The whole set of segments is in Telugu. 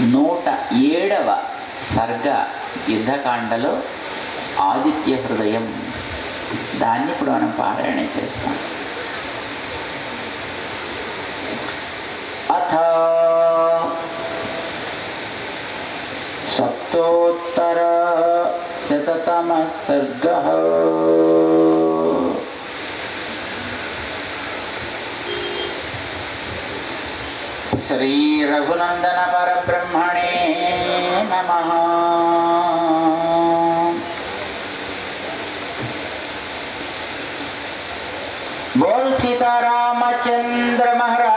నూట ఏడవ సర్గ యుద్ధకాండలో ఆదిత్య హృదయం. దాన్ని ఇప్పుడు మనం పారాయణ చేస్తాం. అథ సప్తోత్తర శతమ సర్గ. श्री रघुनंदन परब्रह्मणे नम। बोल सीतारामचन्द्र महाराज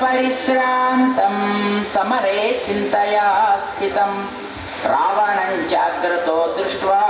युद्धपरिश्रान्तं समरे चिन्तया स्थितं रावणं जाग्रतो दृष्ट्वा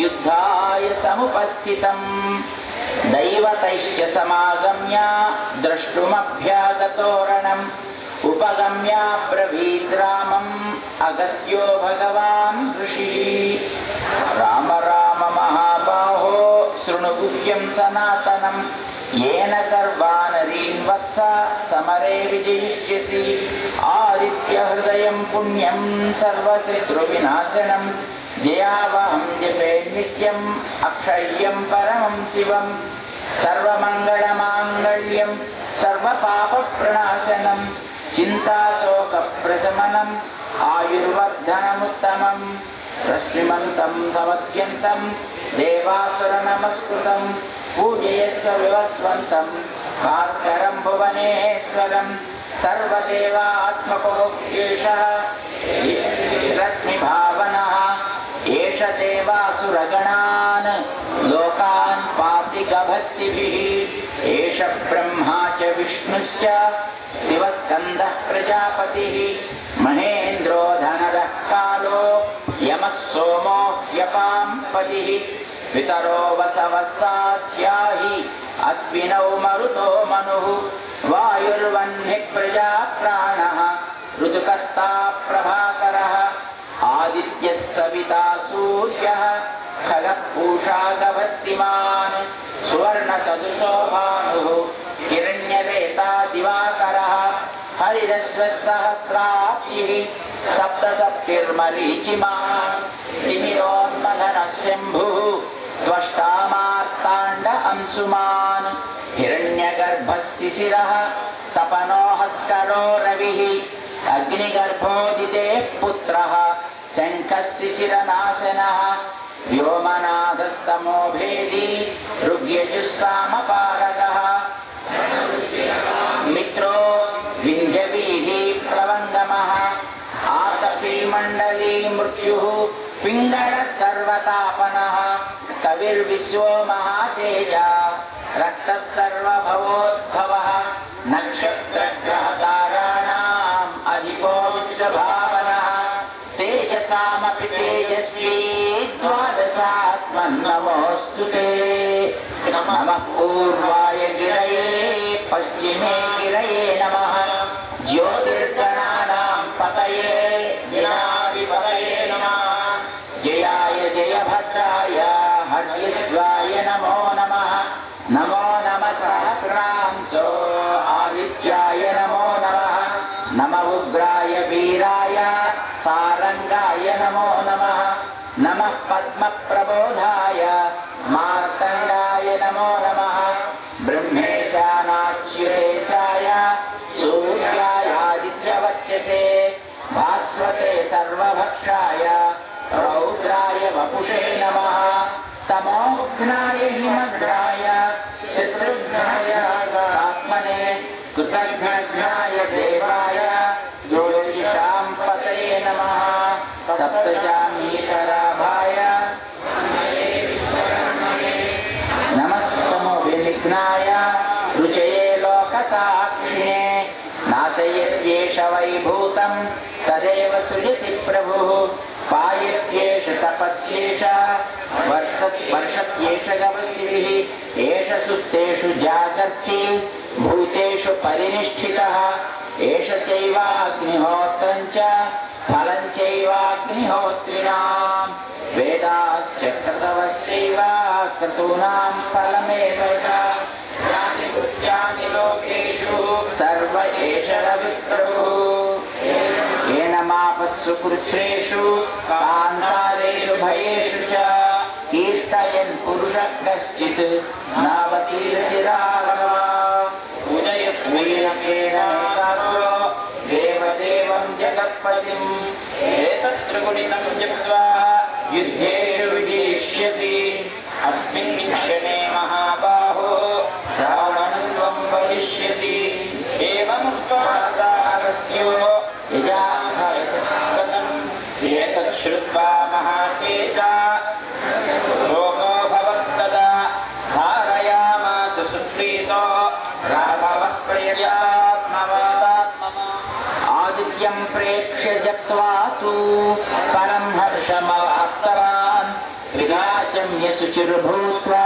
युद्धाय समुपस्थितम् दैवतैश्च समागम्य द्रष्टुमभ्यागतोरणम् उपगम्य ब्रवीद् रामम् अगस्त्यो भगवान् ऋषिः राम राम महाबाहो शृणुगुह्यं सनातनम् येन सर्वानरीन् वत्स समरे विजयिष्यसि आदित्यहृदयं पुण्यं सर्वशत्रुविनाशनं जयावहं जपे नित्यम् अक्षय्यं परमं शिवं सर्वमङ्गलमाङ्गल्यं सर्वपापप्रणाशनं चिन्ताशोकप्रशमनम् आयुर्वर्धनमुत्तमं रश्मिमन्तं समत्यन्तं देवासुरनमस्कृतं पूजयस्व विवस्वन्तं भास्करं भुवनेश्वरं सर्वदेवात्मको एषः रश्मिभावनः एष देवासुरगणान् लोकान् पाति गभस्तिभिः एष ब्रह्मा च विष्णुश्च शिवस्कन्दः प्रजापतिः महेन्द्रो धनदः कालो यमः सोमो ह्यपां पतिः पितरो वसवः साध्याहि अश्विनौ मरुतो मनुः वायुर्वह्निः प्रजा प्राणः ऋतुकर्ता प्रभाकरः आदित्यः सविता सूर्यः खगः पूषा गभस्तिमान् सुवर्णसदृशो भानुः हिरण्यरेता दिवाकरः हरिरस्वः सहस्राब्धिः सप्तसप्तिर्मरीचिमान् तिमिरोन्मथनः शम्भुः त्वष्टामार्ताण्ड अंशुमान् हिरण्यगर्भः शिशिरः तपनोहस्करो रविः अग्निगर्भोदिते पुत्रः शङ्खः शिशिरनाशनः व्योमनाथस्तमो भेदी ऋग्यजुस्सामपारगः मित्रो विन्ध्यवीधि प्लवङ्गमः आतपी मण्डली मृत्युः पिङ्गळः सर्वतापनः कविर्विश्वो महातेजा रक्तः सर्वभवोद्भवः। नक्षत्रग्रहताराणाम् अधिपो विश्वभावनः। तेजसामपि तेजस्वी द्वादशात्मन्नमोऽस्तु ते। नमः पूर्वाय गिरये, पश्चिमे गिरये नमः। पतये नमः पद्मप्रबोधाय मार्तण्डाय नमो नमः ब्रह्मेशानाच्युतेशाय सूर्याय आदित्यवच्यसे भास्वते सर्वभक्षाय रौद्राय वपुषे नमः तमोघ्नाय हिमघ्नाय రుచయ రుచయే లోకసాక్షిణే నాశయత్యేష వైభూతం తదేవ సృజతి ప్రభు పాయత్యేష తపత్యేష వర్షత్యేష గవశిభిః ఏష సుప్తేషు జాగర్తి భూతేషు పరినిష్ఠితः ఏష చైవాగ్నిహోత్రం చ ఫలం చైవాగ్నిహోత్రిణాం వేదాశ్చ క్రతవశ్చైవ ఫలమే मापत्सु कृच्छ्रेषु कान्तारेषु भयेषु च कीर्तयन् पुरुषः कश्चित् नावसीरति राघव उदयस्वीरसेन देवदेवं जगत्पतिम् एतत्त्रिगुणितं जप्त्वा युद्धेषु विजेष्यसि अस्मिन् ఆదిత్యం ప్రేక్ష్య జూ పరం హర్షమవాప్తవాన్ విరాజమ్య శుచిర్భూత్వా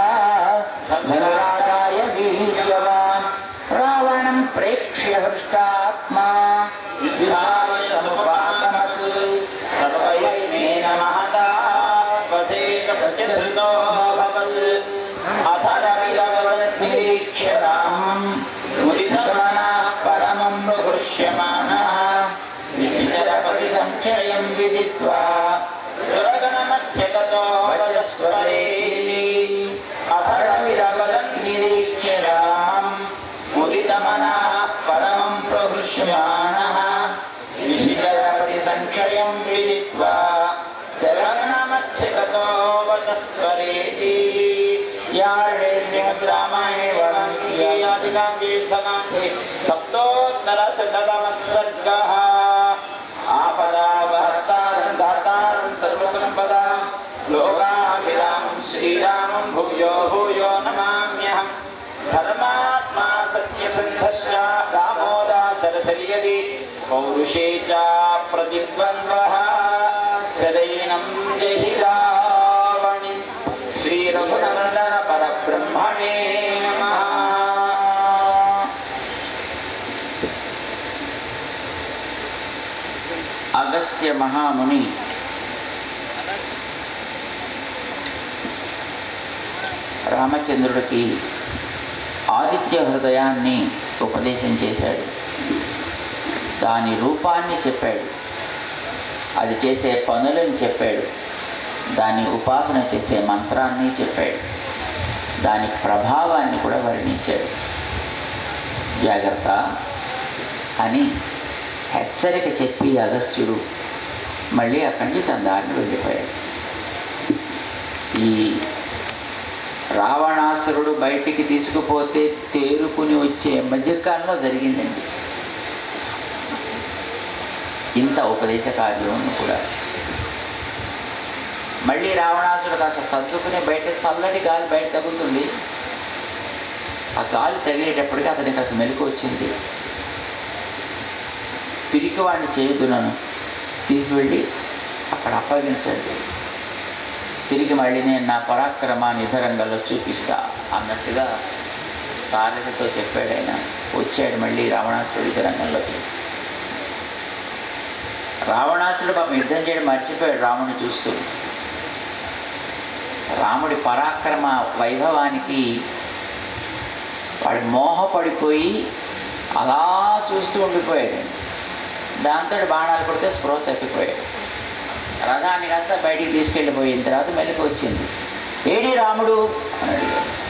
वणङ्कीयादिकाङ्गीर्थकान्ते सप्तोत्तरशततमः सर्गः आपदावहर्तारं दातारं सर्वसम्पदां लोकाभिरामं श्रीरामं भूयो भूयो नमाम्यहम् धर्मात्मा सत्यसन्धश्च दामोदासरथर्यदि पौरुषे च प्रतिद्वन्द्वः सदैनं जहि रावणि श्रीरघुनन्दन परब्रह्मणे అగస్త్య మహాముని. రామచంద్రుడికి ఆదిత్య హృదయాన్ని ఉపదేశం చేశాడు. దాని రూపాన్ని చెప్పాడు. అది చేసే పనులను చెప్పాడు. దాని ఉపాసన చేసే మంత్రాన్ని చెప్పాడు. దాని ప్రభావాన్ని కూడా వర్ణించాడు. జాగ్రత్త అని హెచ్చరిక చెప్పి అగస్త్యుడు మళ్ళీ అక్కడి నుంచి తన దారిని వెళ్ళిపోయాడు ఈ రావణాసురుడు బయటికి తీసుకుపోతే తేరుకుని వచ్చే మధ్యకాలంలో జరిగిందండి ఇంత ఉపదేశ కార్యం కూడా మళ్ళీ రావణాసుడు కాస్త సర్దుకుని బయట చల్లటి గాలి బయట తగులుతుంది ఆ గాలి తగిలేటప్పటికి అతనికి కాస్త మెలకు వచ్చింది పిరికి వాడిని చేయొద్దు నన్ను తీసుకువెళ్ళి అక్కడ అప్పగించండి. తిరిగి మళ్ళీ నేను నా పరాక్రమాన్ని ఇతరంగంలో చూపిస్తా అన్నట్టుగా సారథితో చెప్పాడు ఆయన. వచ్చాడు మళ్ళీ రావణాసురుడు యుద్ధరంగంలోకి రావణాసురుడు పాపం యుద్ధం చేయడం మర్చిపోయాడు రాముడిని చూస్తూ. రాముడి పరాక్రమ వైభవానికి వాడి మోహపడిపోయి అలా చూస్తూ ఉండిపోయాడు. దాంతో బాణాలు కొడితే స్పృహ తప్పిపోయాడు రథాన్ని కాస్త బయటికి తీసుకెళ్ళిపోయిన తర్వాత మెలకు వచ్చింది. ఏడి రాముడు? అని అడిగాడు.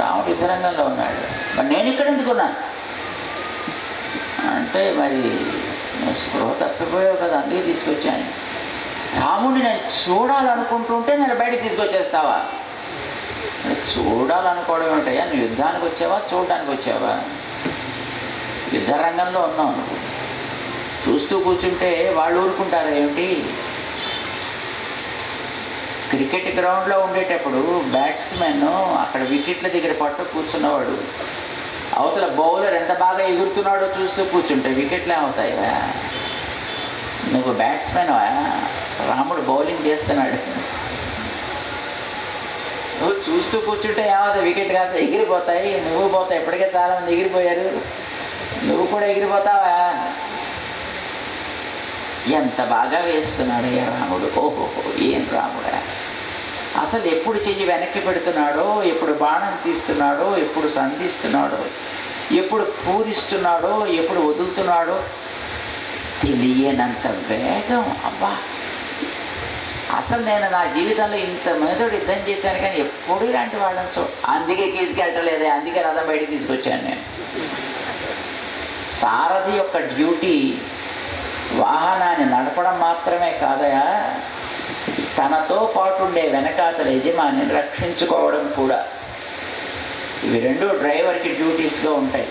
రాముడు యుద్ధరంగంలో ఉన్నాడు. మరి నేను ఇక్కడ ఎందుకున్నాను అంటే మరి స్పృహ తప్పిపోయావు కదా అందుకే తీసుకొచ్చాను. రాముడిని నేను చూడాలనుకుంటుంటే నేను బయటికి తీసుకొచ్చేస్తావా? చూడాలనుకోవడం ఏమిటయ్యా? నువ్వు యుద్ధానికి వచ్చావా? చూడడానికి వచ్చావా? యుద్ధ రంగంలో ఉన్నావు నువ్వు చూస్తూ కూర్చుంటే వాళ్ళు ఊరుకుంటారు ఏమిటి? క్రికెట్ గ్రౌండ్లో ఉండేటప్పుడు బ్యాట్స్మెన్ అక్కడ వికెట్ల దగ్గర పట్టు కూర్చున్నవాడు. అవతల బౌలర్ ఎంత బాగా ఎగురుతున్నాడో చూస్తూ కూర్చుంటే వికెట్లే అవుతాయివా నువ్వు బ్యాట్స్మెన్ రాముడు బౌలింగ్ చేస్తున్నాడు. నువ్వు చూస్తూ కూర్చుంటే ఏమవుతుంది వికెట్ కాస్త ఎగిరిపోతాయి. నువ్వు పోతావు. ఇప్పటికే చాలామంది ఎగిరిపోయారు. నువ్వు కూడా ఎగిరిపోతావా? ఎంత బాగా వేస్తున్నాడు ఏ రాముడు? ఓహో ఏం రాముడా? అసలు ఎప్పుడు చెయ్యి వెనక్కి పెడుతున్నాడో ఎప్పుడు బాణం తీస్తున్నాడో ఎప్పుడు సంధిస్తున్నాడో ఎప్పుడు పూరిస్తున్నాడో ఎప్పుడు వదులుతున్నాడో తెలియనంత వేగం. అబ్బా! అసలు నేను నా జీవితంలో ఇంత మెదడు యుద్ధం చేశాను కానీ ఎప్పుడు ఇలాంటి వాళ్ళని చూ అందుకే తీసుకెళ్ళలేదే అందుకే రథం బయటికి తీసుకొచ్చాను నేను. సారథి యొక్క డ్యూటీ వాహనాన్ని నడపడం మాత్రమే కాదయా తనతో పాటు ఉండే వెనకాతల యజమానిని రక్షించుకోవడం కూడా. ఇవి రెండు డ్రైవర్కి డ్యూటీస్గా ఉంటాయి.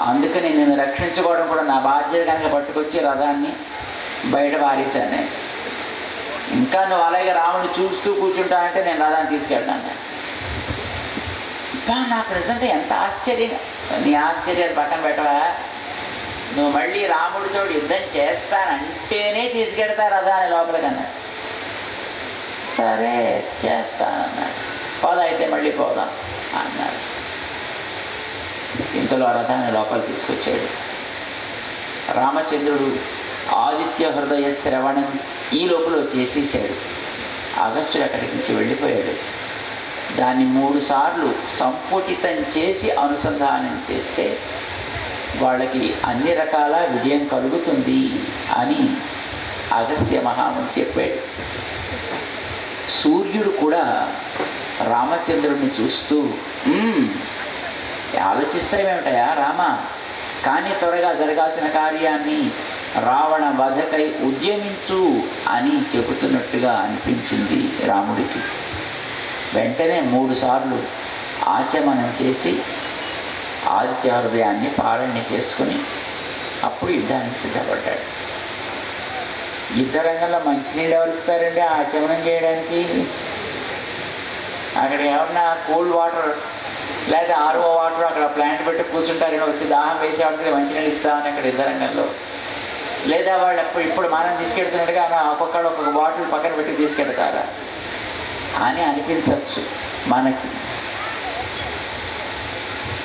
అందుకని నేను రక్షించుకోవడం కూడా నా బాధ్యత కనుక పట్టుకొచ్చి రథాన్ని బయట పారేశాను. ఇంకా నువ్వు అలాగే రాముడిని చూస్తూ కూర్చుంటానంటే నేను రథాన్ని తీసుకెళ్ళాను ఇంకా నాకు నిజంగా ఎంత ఆశ్చర్యం. నీ ఆశ్చర్యాలు పక్కన పెట్టవా? నువ్వు మళ్ళీ రాముడితో యుద్ధం చేస్తానంటేనే తీసుకెడతారు రథాన్ని లోపలికి అన్నాడు. సరే చేస్తానన్నాడు. పోదా అయితే మళ్ళీ పోదాం అన్నాడు. ఇంతలో రథాన్ని లోపలికి తీసుకొచ్చాడు. రామచంద్రుడు ఆదిత్య హృదయ శ్రవణం ఈ లోపల చేసేసాడు అగస్టుడు అక్కడికి నుంచి వెళ్ళిపోయాడు. దాన్ని మూడు సార్లు సంపుటితం చేసి అనుసంధానం చేస్తే వాళ్ళకి అన్ని రకాల విజయం కలుగుతుంది అని అగస్త్య మహాముని చెప్పాడు. సూర్యుడు కూడా రామచంద్రుడిని చూస్తూ "మ్మ్, ఆలోచిస్తావేమిటయా రామ? కానీ త్వరగా జరగాల్సిన కార్యాన్ని రావణ వధకై ఉద్యమించు అని చెబుతున్నట్టుగా అనిపించింది రాముడికి. వెంటనే మూడుసార్లు ఆచమనం చేసి ఆదిత్య హృదయాన్ని పారణ్య చేసుకుని అప్పుడు యుద్ధానికి సిద్ధపడ్డాడు. యుద్ధ రంగంలో మంచినీళ్ళు ఎవరు ఇస్తారండి ఆచమనం చేయడానికి? అక్కడ ఏమన్నా కూల్ వాటర్ లేదా ఆర్ఓ వాటర్ అక్కడ ప్లాంట్ పెట్టి కూర్చుంటారని వచ్చి దాహం వేసేవాడికి మంచినీళ్ళు ఇస్తామని అక్కడ యుద్ధ రంగంలో లేదా వాళ్ళు అప్పుడు ఇప్పుడు మనం తీసుకెళ్తున్నట్టుగా నా ఒక్కొక్కడు ఒక్కొక్క బాటిల్ పక్కన పెట్టి తీసుకెళ్తారా? అని అనిపించవచ్చు మనకి.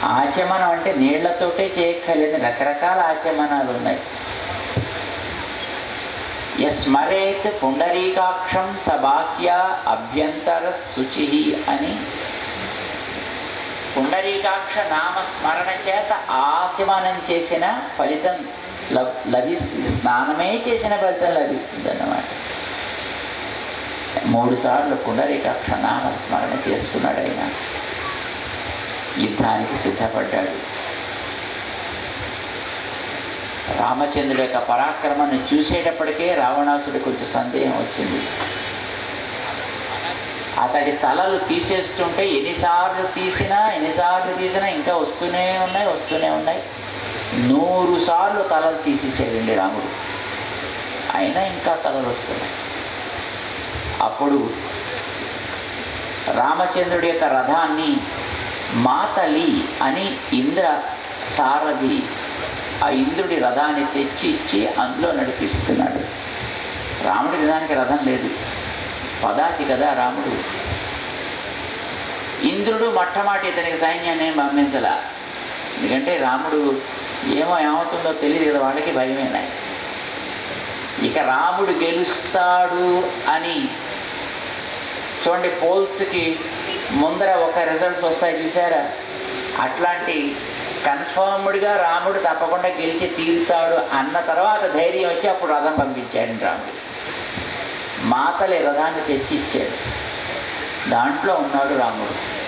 ఆచమనం అంటే నీళ్ళతోటే చేయక్కర్లేదు. రకరకాల ఆచమనాలు ఉన్నాయి. యస్మరేత్ పుండరీకాక్షం సబాక్య అభ్యంతర శుచి అని పుండరీకాక్ష నామ స్మరణ చేత ఆచమనం చేసిన ఫలితం లభిస్తుంది. స్నానమే చేసిన ఫలితం లభిస్తుంది అన్నమాట మూడు సార్లు పుండరీకాక్ష నామ స్మరణ ఆయన. యుద్ధానికి సిద్ధపడ్డాడు. రామచంద్రుడి యొక్క పరాక్రమాన్ని చూసేటప్పటికే రావణాసుడి కొంచెం సందేహం వచ్చింది. అతడి తలలు తీసేస్తుంటే ఎన్నిసార్లు తీసినా ఎన్నిసార్లు తీసినా ఇంకా వస్తూనే ఉన్నాయి వస్తూనే ఉన్నాయి. నూరు సార్లు తలలు తీసేసాడండి రాముడు. అయినా ఇంకా తలలు వస్తున్నాయి. అప్పుడు రామచంద్రుడి యొక్క రథాన్ని మాతలి అని ఇంద్ర సారథి ఆ ఇంద్రుడి రథాన్ని తెచ్చి ఇచ్చి అందులో నడిపిస్తున్నాడు. రాముడి రథానికి రథం లేదు. పదాతి కదా రాముడు. ఇంద్రుడు మొట్టమాటి ఇతనికి సైన్యాన్ని ఏం ఎందుకంటే రాముడు ఏమో ఏమవుతుందో తెలియదు కదా వాళ్ళకి భయమేనాయి ఇక రాముడు గెలుస్తాడు అని చూడండి పోల్స్కి ముందర ఒక రిజల్ట్స్ వస్తాయి చూసారా అట్లాంటి కన్ఫర్మ్డ్గా రాముడు తప్పకుండా గెలిచి తీరుతాడు అన్న తర్వాత ధైర్యం వచ్చి అప్పుడు రథం పంపించాడు రాముడు. మాతలే రథాన్ని తెచ్చిచ్చాడు. దాంట్లో ఉన్నాడు రాముడు.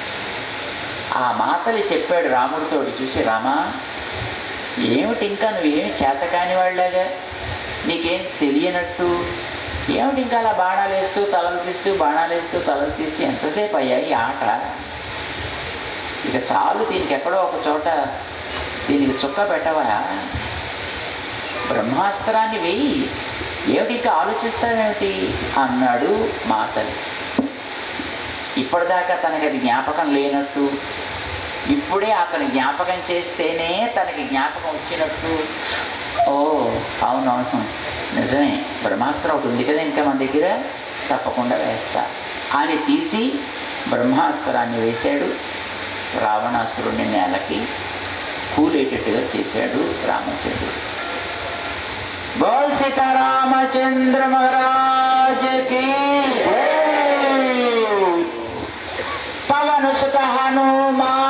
ఆ మాతలి చెప్పాడు రాముడితో చూసి రామా ఏమిటి ఇంకా నువ్వేమి చేతకాని వాళ్ళగా నీకేం తెలియనట్టు? ఏమిటి ఇంకా అలా బాణాలు వేస్తూ తలలు తీస్తూ బాణాలు వేస్తూ తలలు తీస్తూ ఎంతసేపు అయ్యాయి ఆట? ఇక చాలు దీనికి ఎక్కడో ఒక చోట దీనికి చుక్క పెట్టవా? బ్రహ్మాస్త్రాన్ని వెయ్యి ఏమిటి ఇంకా ఆలోచిస్తావేమిటి? అన్నాడు మాతలి. ఇప్పటిదాకా తనకి అది జ్ఞాపకం లేనట్టు ఇప్పుడే అతను జ్ఞాపకం చేస్తేనే తనకి జ్ఞాపకం వచ్చినట్టు. ఓ అవునవును. నిజమే. బ్రహ్మాస్త్రం ఒకటి ఉంది కదా ఇంకా మన దగ్గర తప్పకుండా వేస్తా. అని తీసి బ్రహ్మాస్త్రాన్ని వేశాడు. రావణాసురుణ్ణి నేలకి కూలేటట్టుగా చేశాడు రామచంద్రుడు. బోల్ సీతారామచంద్ర మహారాజకి పవను సుత హనుమా